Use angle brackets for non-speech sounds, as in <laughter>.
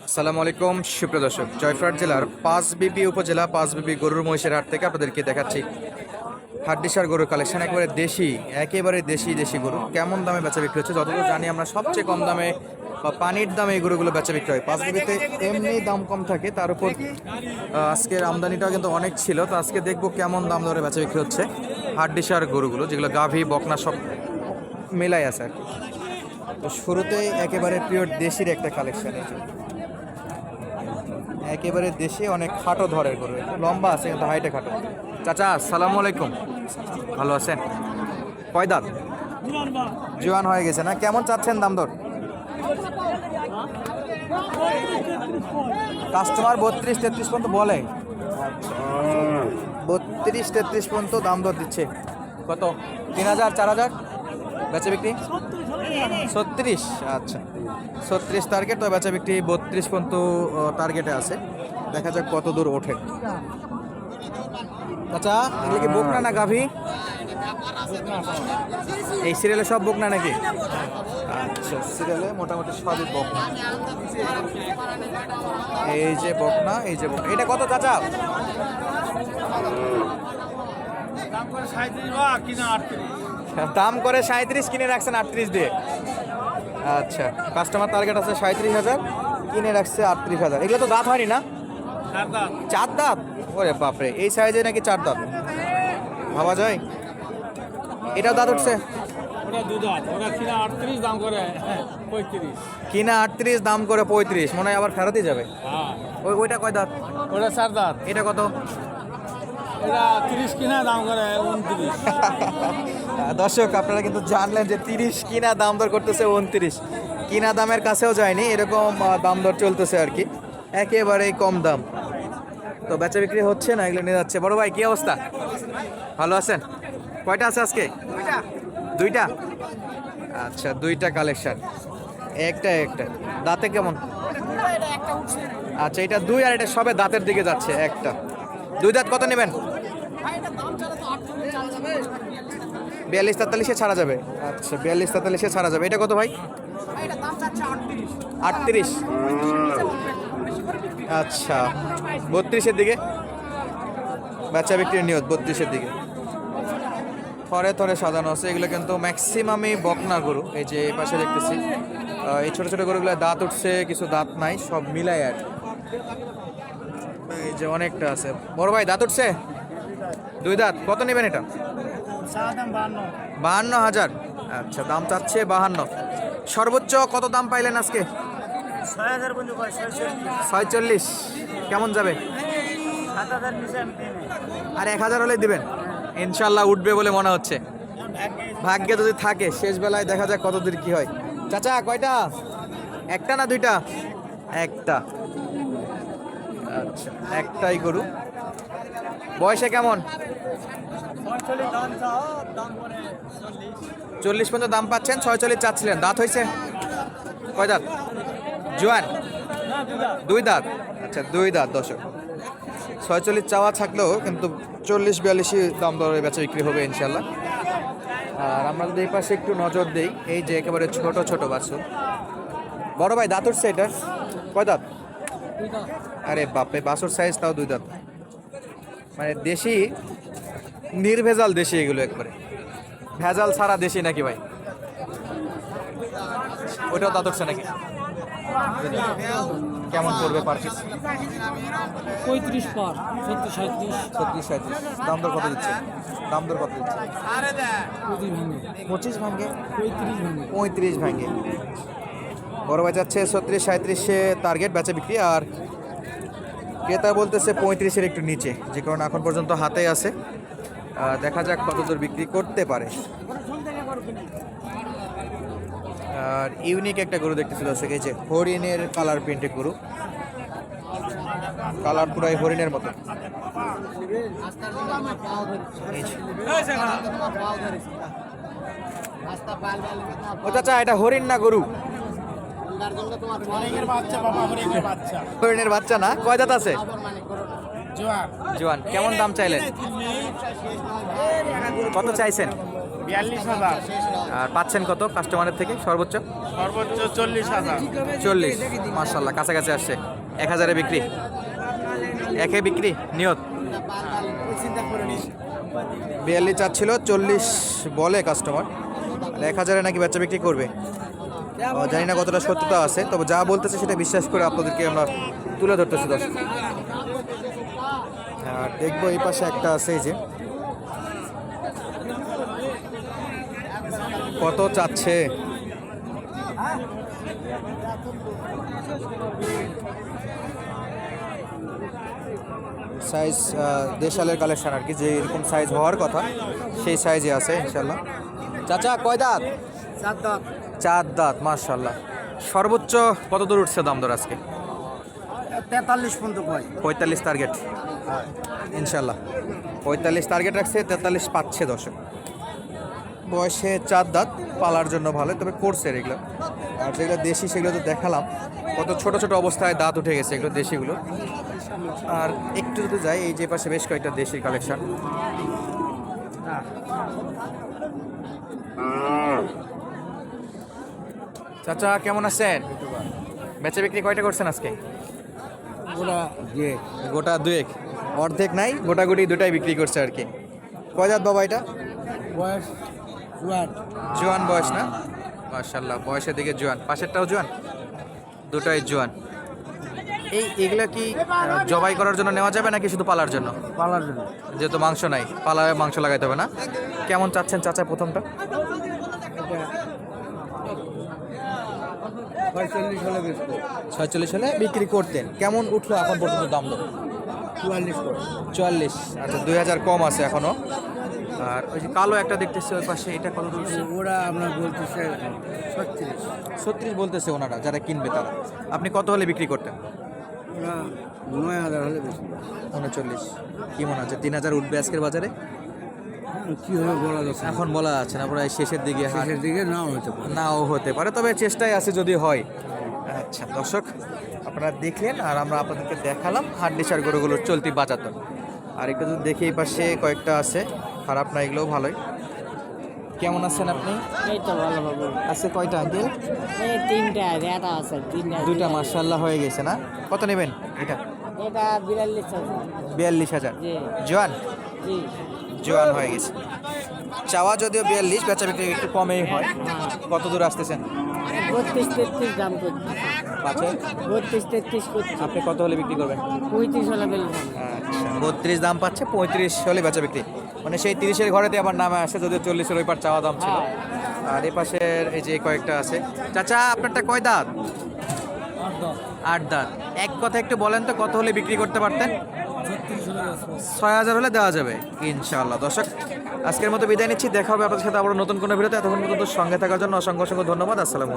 আসসালামু আলাইকুম, সুপ্রিয় দর্শক। জয়ফ্রাট জেলার পাঁচবিবি উপজেলা, পাঁচবিবি গরুর মহিষের হাট থেকে আপনাদেরকে দেখাচ্ছি। হাড্ডিসার গরুর কালেকশন একেবারে দেশি একেবারে দেশি দেশি গরু। কেমন দামে বেচা বিক্রি হচ্ছে যতদূর জানি আমরা, সবচেয়ে কম দামে বা পানির দামে এই গরুগুলো বেচা বিক্রি হয়। পাঁচবিবিতে এমনি দাম কম থাকে, তার উপর আজকের আমদানিটাও কিন্তু অনেক ছিল। তো আজকে দেখব কেমন দাম দরে বেচা বিক্রি হচ্ছে হাড্ডিসার গরুগুলো, যেগুলো গাভী, বকনা সব মেলাই আছে আর কি। তো শুরুতেই একেবারে প্রিয় দেশির একটা কালেকশন যে। একেবারে দেশে অনেক খাটো ধরের গরু। লম্বা আছে, কিন্তু হাইটে খাটো। চাচা, আসসালামু আলাইকুম। ভালো আছেন? কয় দাঁত জোয়ান হয়ে গেছে না? কেমন চাচ্ছেন দাম দর? কাস্টমার বত্রিশ তেত্রিশ পর্যন্ত বলে। বত্রিশ তেত্রিশ পর্যন্ত দাম দর দিচ্ছে। কত? তিন হাজার, চার হাজার? বেচে বিক্রি? ছত্রিশ আচ্ছা। ছত্রিশ টার্গেট তো বেচা বিক্রি বত্রিশ পর্যন্ত টার্গেটে আছে। দেখা যাক কত দূর ওঠে। আচ্ছা এগুলো কি বকনা না গাভী? এই সিরিয়ালে সব বকনা নাকি? আচ্ছা সিরিয়ালে মোটামুটি সবই বকনা। এই যে বকনা, এই যে বকনা। এটা কত চাচা? দাম বা কিনা আটত্রিশ। দাম করে সাঁত্রিশ কিনে রাখছেন আটত্রিশ দিয়ে। আচ্ছা কাস্টমার টার্গেট আছে সাঁত্রিশ হাজার কিনে রাখছে আটত্রিশ হাজার। এগুলো তো দাঁত হয়নি না? চার চার দাঁত? ওরে বাপরে এই সাইজে নাকি চার দাঁত? ভাবা যায়? এটাও দাঁত উঠছে? ওটা দু দাম ওটা কিনা আটত্রিশ দাম করে পঁয়ত্রিশ। কিনা আটত্রিশ দাম করে পঁয়ত্রিশ। মনে হয় আবার ফেরতই যাবে। হ্যাঁ। ওই ওইটা কয় দাঁত? ওটা চার দাঁত। এটা কত? <laughs> দর্শক আপনারা কিন্তু জানলেন যে তিরিশ কিনা দাম দর করতেছে উনত্রিশ। কিনা দামের কাছেও যায়নি এরকম দাম দর চলতেছে আর কি। একেবারেই কম দাম। তো বেচা বিক্রি হচ্ছে না এগুলো নিয়ে যাচ্ছে। বড় ভাই কি অবস্থা? ভালো আছেন? কয়টা আছে আজকে? দুইটা। আচ্ছা দুইটা কালেকশন। একটা একটা। দাঁতে কেমন? আচ্ছা এটা দুই আর এটা সবে দাঁতের দিকে যাচ্ছে একটা। দুই দাঁত কত নেবেন? বিয়াল্লিশ তেতাল্লিশে ছাড়া যাবে। আচ্ছা বিয়াল্লিশ তেতাল্লিশে ছাড়া যাবে। এটা কত ভাই? আটত্রিশ। আচ্ছা বত্রিশের দিকে? বাচ্চা বিক্রির নিয়ত, বত্রিশের দিকে। থরে থরে সাজানো আছে। এগুলো কিন্তু ম্যাক্সিমামই বকনা গরু। এই যে পাশে দেখতেছি। এই ছোট ছোট গরুগুলো দাঁত উঠছে, কিছু দাঁত নাই, সব মিলাই আর। এই যে অনেকটা আছে। বড় ভাই, দাঁত উঠছে? দুই দাঁত, কত নেবেন এটা? বাহান্ন হাজার। আচ্ছা দাম চাচ্ছে বাহান্ন। সর্বোচ্চ কত দাম পাইলেন আজকে? ছয়চল্লিশ। কেমন যাবে? আর এক হাজার হলে দিবেন? ইনশাল্লাহ উঠবে বলে মনে হচ্ছে। ভাগ্যে যদি থাকে, শেষ বেলায় দেখা যাক কত দূর কি হয়। চাচা, কয়টা? একটা না দুইটা? একটা। একটাই গরু। বয়সে কেমন? চল্লিশ পর্যন্ত দাম পাচ্ছেন ছয়চল্লিশ চাচ্ছিলেন। দাঁত হয়েছে? কয় দাঁত? জোয়ান? দুই দাঁত। আচ্ছা দুই দাঁত দশক ছয়চল্লিশ চাওয়া থাকলেও কিন্তু চল্লিশ বিয়াল্লিশই দাম দরে বেচা বিক্রি হবে ইনশাল্লাহ আর আমরা যদি এই পাশে একটু নজর দিই, এই যে একেবারে ছোট ছোট বাছুর। বড় ভাই, দাঁত উঠছে এটা? কয় দাঁত? আরে বাপরে বাছুর সাইজ তাও দুই দাঁত। মানে দেশি নির্ভেজাল দেশি এগুলো একবারে। ভেজাল ছাড়া দেশি নাকি ভাই? ওইটাও দাঁত উঠছে নাকি? কেমন পড়বে পার পিস পঁয়ত্রিশ পার সত্তর সাঁত্রিশ ছত্রিশ সাঁত্রিশ দাম দর কত দিচ্ছে? দাম দর কত দিচ্ছে? পঁচিশ ভাঙে। পঁচিশ ভাঙ্গে পঁয়ত্রিশ ভাঙে। পঁয়ত্রিশ ভাঙ্গে বড় ভাই যাচ্ছে ছত্রিশ সাঁত্রিশে টার্গেট বেচা বিক্রি, আর ক্রেতা বলতেছে পঁয়ত্রিশের একটু নিচে, যে কারণে এখন পর্যন্ত হাতে আছে। দেখা যাক কত দূর বিক্রি করতে পারে। আর ইউনিক একটা গরু দেখতেছিল সেকে যে হরিণের কালার প্রিন্টের গরু। কালার পুরাই হরিণের মতো। ও চাচা, এটা হরিণ না গরু? হরিণের বাচ্চা না? কয় দাঁত আছে? জোয়ান। কেমন দাম চাইলেন? কত চাইছেন? বিয়াল্লিশ হাজার। আর পাচ্ছেন কত কাস্টমারের থেকে সর্বোচ্চ? সর্বোচ্চ চল্লিশ হাজার। চল্লিশ মার্শাল্লাহ কাছাকাছি আসছে। এক হাজারে বিক্রি। একে বিক্রি নিয়ত। বিয়াল্লিশ চাচ্ছিল চল্লিশ বলে কাস্টমার। এক হাজারে নাকি বাচ্চা বিক্রি করবে? জানি না কতটা সত্যতা আছে, তবে যা বলতেছে সেটা বিশ্বাস করে আপনাদেরকে আমরা তুলে ধরতেছি দর্শক। আর দেখব এই পাশে একটা আছে এই যে। কত চাচ্ছে? সাইজ দেশালের কালেকশন আর কি, যে এরকম সাইজ হওয়ার কথা, সেই সাইজে আছে ইনশাল্লাহ চাচা, কয় দাঁত? চার দাঁত। মার্শাল্লাহ সর্বোচ্চ কত দূর উঠছে দাম দর আজকে? তেতাল্লিশ পর্যন্ত পঁয়তাল্লিশ টার্গেট ইনশাল্লাহ পঁয়তাল্লিশ টার্গেট রাখছে তেতাল্লিশ পাচ্ছে দর্শক। বয়সে চার দাঁত পালার জন্য ভালো তবে করছে এগুলো। আর যেগুলো দেশি সেগুলো তো দেখালাম। কত ছোট ছোট অবস্থায় দাঁত উঠে গেছে এগুলো দেশিগুলো। আর একটু যদি যাই এই যে পাশে বেশ কয়েকটা দেশির কালেকশন চাচা কেমন আছেন? বেচা বিক্রি কয়টা করছেন আজকে? গোটা দুয়েক। অর্ধেক নাই গোটাগুটি দুটাই বিক্রি করছে আর কি। কয় দাঁত বাবা এটা? বয়স চুয়াট জোয়ান বয়স না? মার্শাল্লাহ বয়সের দিকে জোয়ান। পাশেরটাও জোয়ান? দুটাই জোয়ান। এই এগুলা কি জবাই করার জন্য নেওয়া যাবে নাকি শুধু পালার জন্য? পালার জন্য। যেহেতু মাংস নাই পালায় মাংস লাগাইতে হবে না। কেমন চাচ্ছেন চাচা প্রথমটা? ছয়চল্লিশ হলে বিক্রি করতেন। কেমন উঠল এখন পর্যন্ত দাম দর? চুয়াল্লিশ চুয়াল্লিশ। আচ্ছা দুই হাজার কম আছে এখনও। আর ওই যে কালো একটা দেখতেছি ওই পাশে এটা কত দূর? ওরা আপনার বলতেছে ছত্রিশ। ছত্রিশ বলতেছে ওনারা যারা কিনবে তারা। আপনি কত হলে বিক্রি করতেন? নয় হাজার হলে বেশি উনচল্লিশ। কি মনে হচ্ছে তিন হাজার উঠবে আজকের বাজারে? কী হবে বলা যাচ্ছে এখন বলা যাচ্ছে না প্রায় শেষের দিকে শেষের দিকে নাও হতে পারে। নাও হতে পারে তবে চেষ্টায় আছে যদি হয়। আচ্ছা দর্শক আপনারা দেখলেন আর আমরা আপনাদেরকে দেখালাম হাট ডিসার গরুগুলোর চলতি বাজার আর একটু যদি দেখি এই পাশে কয়েকটা আছে খারাপ না এগুলোও ভালোই। কেমন আছেন আপনি? এই তো ভালো আছে কয়টা আঙ্কেল? এই তিনটা এটা আছে তিনটা। দুইটা মার্শাল্লাহ হয়ে গেছে না? কত নেবেন এটা? এটা বিয়াল্লিশ হাজার। জোয়ান? জি। জোয়ান হয়ে গেছে। চাওয়া যদিও বিয়াল্লিশ বেচা বিক্রি একটু কমেই হয়। কত দূর আসতেছেন? বত্রিশ তেত্রিশ দাম করছি। বত্রিশ তেত্রিশ করছি। আপনি কত হলে বিক্রি করবেন? পঁয়ত্রিশ হলে আচ্ছা বত্রিশ দাম পাচ্ছে পঁয়ত্রিশ হলে বেচা বিক্রি। মানে সেই তিরিশের ঘরেতে আবার নামে আসে যদিও চল্লিশের ওই পার চাওয়া দাম ছিল। আর এই পাশের এই যে কয়েকটা আছে। চাচা আপনারটা কয় দাঁত। আট দাঁত। এক কথা একটু বলেন তো কত হলে বিক্রি করতে পারতেন? ছয় হাজার হলে দেওয়া যাবে, ইনশাআল্লাহ। দর্শক, আজকের মতো বিদায় নিচ্ছি। দেখা হবে আপনাদের সাথে আবার নতুন কোনো ভিডিওতে। এতক্ষণ পর্যন্ত সঙ্গে থাকার জন্য অসংখ্য অসংখ্য ধন্যবাদ। আসসালাম